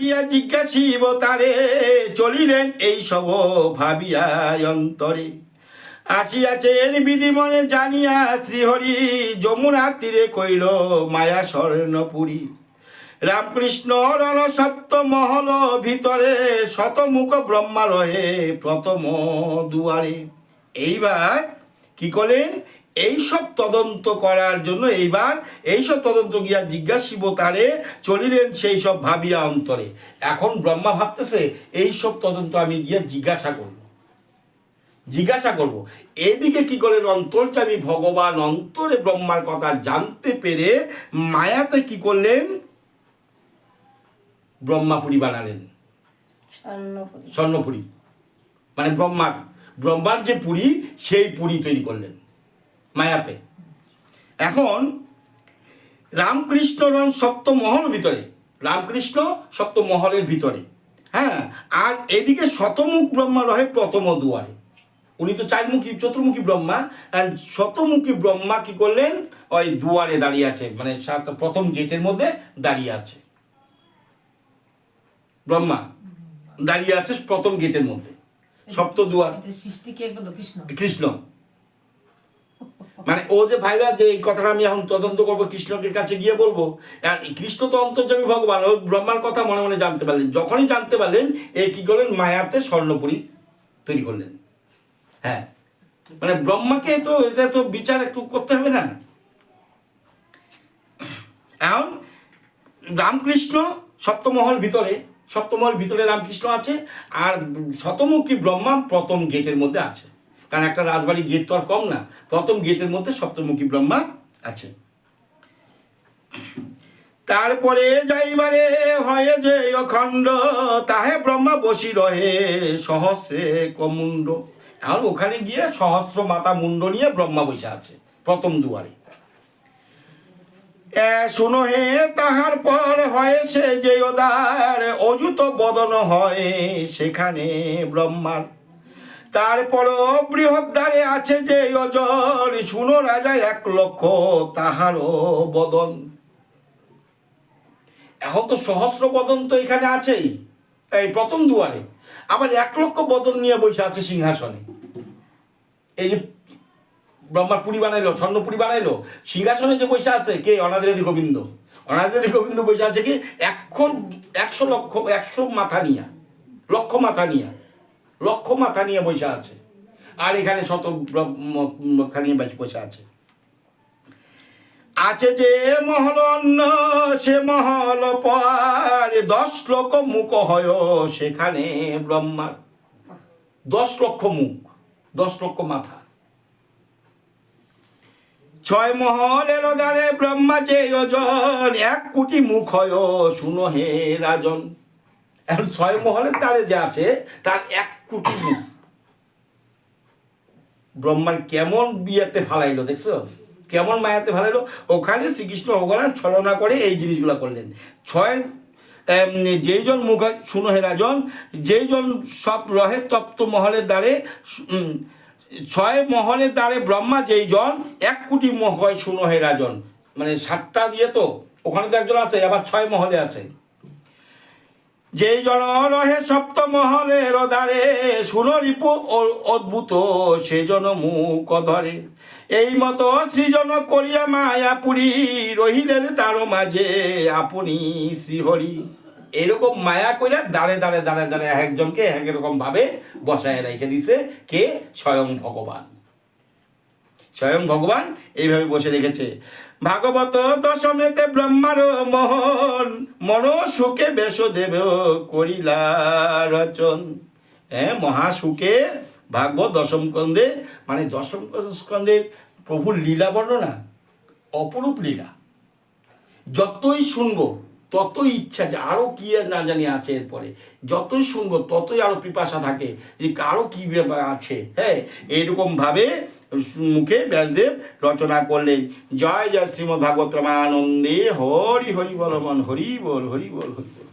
গিয়া জিজ্ঞাসিব, তারে চলিলেন এই সব ভাবিয়া অন্তরে? আসিয়াছেন বিধি মনে জানিয়া শ্রীহরি যমুনা তীরে কইল মায়া স্বর্ণপুরী। রামকৃষ্ণ রণ সপ্ত মহল ভিতরে শতমুখ ব্রহ্মা রহে প্রথম দুয়ারে। এইবার কি করলেন এইসব তদন্ত করার জন্য এইবার এইসব তদন্ত গিয়া জিজ্ঞাসিব তারে চলিলেন সেই সব ভাবিয়া অন্তরে। এখন ব্রহ্মা ভাবতেছে এইসব তদন্ত আমি গিয়া জিজ্ঞাসা করব। জিজ্ঞাসা করব। এদিকে কি করলেন অন্তর্যামী ভগবান অন্তরে ব্রহ্মার কথা জানতে পেরে মায়াতে কি করলেন? ব্রহ্মাপুরী বানালেন। স্বর্ণপুরী। মানে ব্রহ্মার ব্রহ্মার যে পুরী সেই পুরী তৈরি করলেন। মায়াতে। এখন রামকৃষ্ণ রন সপ্তমহল ভিতরে রামকৃষ্ণ সপ্তমহলের ভিতরে হ্যাঁ? আর এদিকে শতমুখ ব্রহ্মা রহে প্রথম দুয়ারে। উনি তো চারমুখী চতুর্মুখী ব্রহ্মা শতমুখী ব্রহ্মা কি করলেন? ওই দুয়ারে দাঁড়িয়ে আছে মানে প্রথম গেটের মধ্যে দাঁড়িয়ে আছে। ব্রহ্মা দাঁড়িয়ে আছে প্রথম গেটের মধ্যে সপ্ত দুয়ার। সৃষ্টি কৃষ্ণ। কৃষ্ণ। মানে ও যে ভাইরা যে এই কথাটা আমি এখন তদন্ত করব, কৃষ্ণকের কাছে গিয়ে বলব কৃষ্ণ তো অন্তর্জামী ভগবান, ও ব্রহ্মার কথা মনে মনে জানতে পারলেন। যখনই জানতে পারলেন, এ কি করলেন? মায়াতে স্বর্ণপুরী তৈরি করলেন। হ্যাঁ। মানে ব্রহ্মাকে তো এটা তো বিচার একটু করতে হবে না। এখন রামকৃষ্ণ সপ্তমহল ভিতরে সপ্তমহল ভিতরে রামকৃষ্ণ আছে, আর শতমুখী ব্রহ্মা প্রথম গেটের মধ্যে আছে। কারণ একটা রাজবাড়ি গেট তো আর কম না। প্রথম গেটের মধ্যে সপ্তমুখী ব্রহ্মা আছে তারপরে যাইবারে হয়ে যে অখণ্ড, তাহে ব্রহ্মা বসি রহে সহস্রে কমুণ্ড। এখন ওখানে গিয়ে সহস্র মাতা মুন্ড নিয়ে ব্রহ্মা বসে আছে, প্রথম দুয়ারে। শুনো হে, তাহার পর হয়েছে যে ওদার অযুত বদন হয় সেখানে ব্রহ্মার। তারপরও বৃহদ্বারে আছে যে ওজন শুনো রাজা, এক লক্ষ তাহারও বদন। এখন তো সহস্র বদন তো এখানে আছেই, এই প্রথম দুয়ারে। আবার এক লক্ষ বদন নিয়ে বসে আছে সিংহাসনে। এই যে ব্রহ্মার পুরী বানাইলো, স্বর্ণপুরী বানাইলো, সিংহাসনে যে বসে আছে কে? অনাদিরাদি গোবিন্দ। অনাদিরাদি গোবিন্দ বসে আছে কি? একশো একশো লক্ষ, একশো মাথা নিয়া, লক্ষ মাথা নিয়া। লক্ষ মাথা নিয়ে বসে আছে। আর এখানে শত মাথা নিয়ে বসে- আছে। আছে যে মহল অন্য, সে মহল পার। দশ লক্ষ মুখ হয় সেখানে ব্রহ্মার। দশ লক্ষ মুখ, দশ লক্ষ মাথা। ছয় মহলের দ্বারে ব্রহ্মা যে ওজন এক কোটি মুখ হয় শুনো হে রাজন। এখন ছয় মহলের দ্বারে যে আছে তার এক কোটি ব্রহ্মার কেমন বিয়েতে ফালাইলো দেখছ? কেমন মায়াতে ফালাইলো? ওখানে শ্রীকৃষ্ণ ভগবান ছলনা করে এই জিনিসগুলো করলেন। ছয় এম, যেইজন মুখ শুনো হে রাজন যেইজন সব রহে তপ্ত মহলের দ্বারে ছয় মহলের দ্বারে ব্রহ্মা যেইজন এক কোটি মোহ হয় শুনো হে রাজন। মানে সাতটা দিয়ে তো ওখানে তো একজন আছে আবার ছয় মহলে আছে। যেই জন রহে সপ্ত মহলের দ্বারে শুনো রিপু ও- অদ্ভুত, সে জন মুখ ধরে। এই মতো সৃজন করিয়া মায়াপুরী রহিলেন তার মাঝে আপনি শ্রীহরি। এরকম মায়া কইরা দাঁড়ে দাঁড়ে দাঁড়ে দাঁড়ে এক একজনকে এক এরকম ভাবে বসায় রেখে দিছে কে? স্বয়ং ভগবান। স্বয়ং ভগবান এইভাবে বসে রেখেছে। ভাগবত দশমেতে ব্রহ্মার মোহন মন সুখে বেশ দেব করিলা রচন। হ্যাঁ মহাসুখে ভাগবত দশম স্কন্ধে মানে দশম স্কন্ধের প্রভুর লীলা বর্ণনা, অপরূপ লীলা। যতই শুনব, ততই ইচ্ছা যে আরও কি না জানি আছে এরপরে। যতই শুনব, ততই আরও পিপাসা থাকে যে কারও কি ব্যাপার আছে হ্যাঁ? এইরকমভাবে মুখে ব্যাসদেব রচনা করলেন। জয় জয় শ্রীমদ্ভাগবত রামানন্দে। হরি হরি বল মন, হরি বল হরি বল হরি বল।